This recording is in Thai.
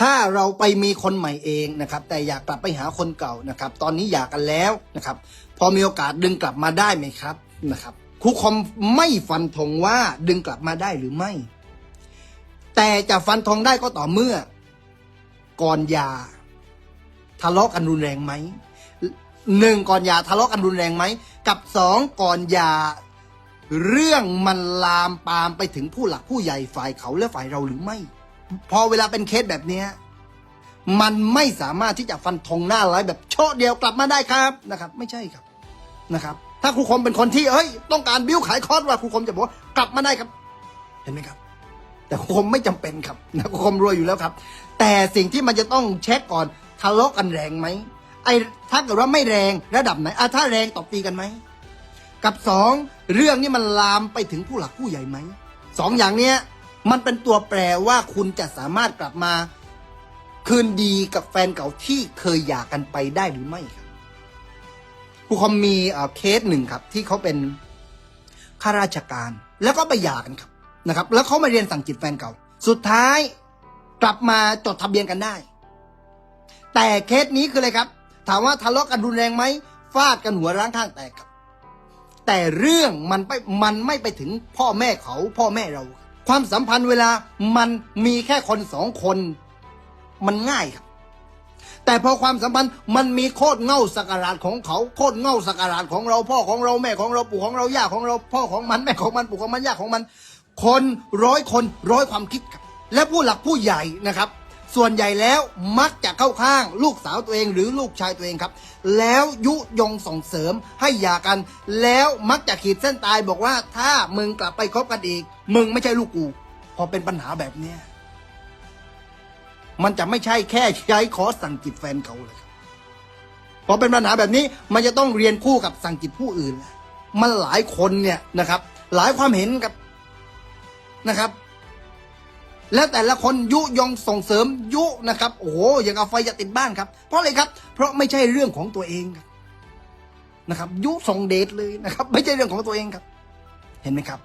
ถ้าเราไปมีคนใหม่เองนะครับ แต่อยากกลับไปหาคนเก่านะครับ ตอนนี้อยากกันแล้วนะครับ พอมีโอกาสดึงกลับมาได้ไหมครับนะครับครูคอมไม่ฟันธงว่าดึงกลับมาได้หรือไม่ แต่จะฟันธงได้ก็ต่อเมื่อ ก่อนยาทะเลาะกันรุนแรงไหมหนึ่งก่อนยาทะเลาะกันรุนแรงไหมกับสองก่อนยาเรื่องมันลามปามไปถึงผู้หลักผู้ใหญ่ฝ่ายเขาและฝ่ายเราหรือไม่ พอเวลาเป็นเคสแบบนี้ มันไม่สามารถที่จะฟันธงหน้าร้ายแบบโชะเดียวกลับมาได้ครับนะครับ ไม่ใช่ครับนะครับ ถ้าครูคมเป็นคนที่เอ้ยต้องการบิ้วขายคอร์สว่าครูคมจะบอกว่ากลับมาได้ครับ เห็นไหมครับ แต่ครูคมไม่จำเป็นครับนะครูคมรวยอยู่แล้วครับ แต่สิ่งที่มันจะต้องเช็คก่อนทะเลาะกันแรงไหมไอ้ถ้าเกิดว่าไม่แรงระดับไหนอะถ้าแรงตบตีกันไหมกับสองเรื่องนี้มันลามไปถึงผู้หลักผู้ใหญ่ไหมสองอย่างเนี้ย มันเป็นตัวแปรว่าคุณจะสามารถกลับมา คืนดีกับแฟนเก่าที่เคยหย่ากันไปได้หรือไม่ครับครูคอมมีเคสหนึ่งครับ ที่เขาเป็นข้าราชการ แล้วก็ไปหย่ากันครับนะครับ แล้วเขามาเรียนสั่งจิตแฟนเก่า สุดท้ายกลับมาจดทะเบียนกันได้ แต่เคสนี้คืออะไรครับ ถามว่าทะเลาะกันรุนแรงไหมฟาดกันหัวร้างข้างแตกครับ แต่เรื่องมันไปมันไม่ไปถึงพ่อแม่เขาพ่อแม่เราค ความสัมพันธ์เวลามันมีแค่คนสองคน มันง่ายครับ แต่พอความสัมพันธ์มันมีโคตรเง่าสักการาชของเขาโคตรเง่าสักการาชของเราพ่อของเราแม่ของเราปู่ของเราย่าของเรา พ่อของมันแม่ของมันปู่ของมันย่าของมัน คนร้อยคนร้อยความคิดครับ และผู้หลักผู้ใหญ่นะครับ ส่วนใหญ่แล้วมักจะเข้าข้าง ลูกสาวตัวเองหรือลูกชายตัวเองครับ แล้วยุยงส่งเสริมให้หย่ากัน แล้วมักจะขีดเส้นตายบอกว่า ถ้ามึงกลับไปคบกันอีก มึงไม่ใช่ลูกกู พอเป็นปัญหาแบบเนี้ยมันจะไม่ใช่แค่ใช้คอสั่งจิตแฟนเขาเลยครับพอเป็นปัญหาแบบนี้มันจะต้องเรียนคู่กับสั่งจิตผู้อื่นแล้วมันหลายคนเนี่ยนะครับ หลายความเห็นกับนะครับ และแต่ละคนยุยงส่งเสริมยุนะครับ โอ้โหอย่างเอาไฟจะติดบ้านครับ เพราะอะไรครับ เพราะไม่ใช่เรื่องของตัวเองนะครับ ยุส่งเดชเลยนะครับ ไม่ใช่เรื่องของตัวเองครับ เห็นไหมครับ